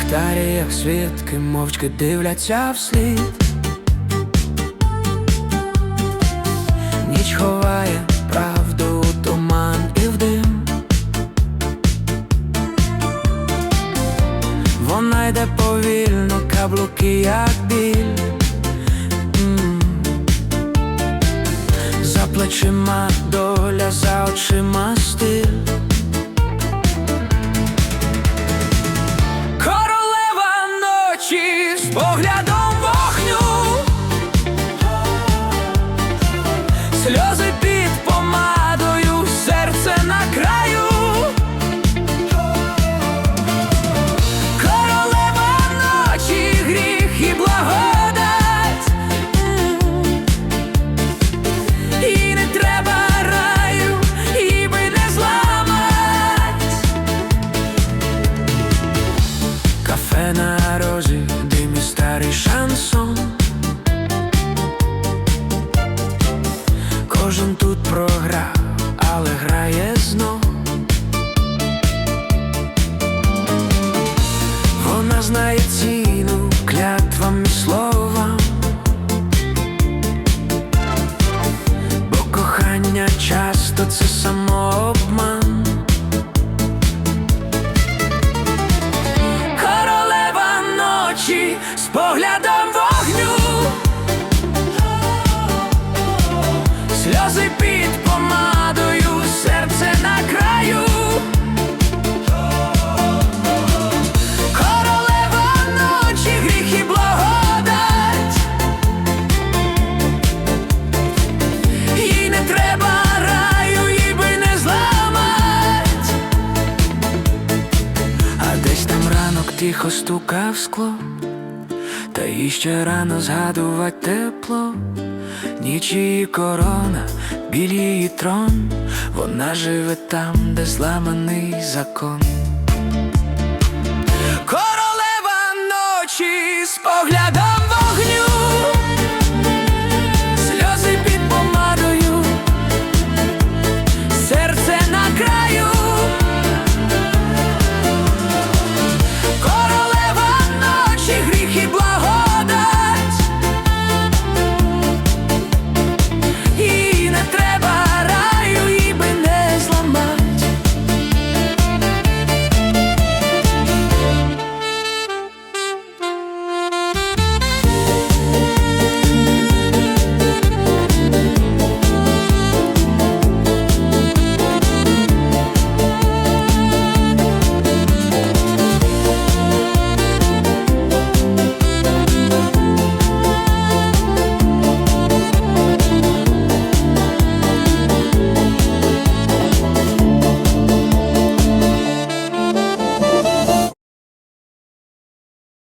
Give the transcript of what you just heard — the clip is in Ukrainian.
Ліхтарі, як свідки, мовчки дивляться вслід. Ніч ховає правду туман і в дим. Вона йде повільно, каблуки, як біль. За плечима доля, за очима стиль. Сльози часто це самообман. Королева ночі з поглядом вогню. Сльози під тихо стукав скло, та іще рано згадувати тепло, Ніч її корона, біль її трон, вона живе там, де зламаний закон. Королева ночі споглядає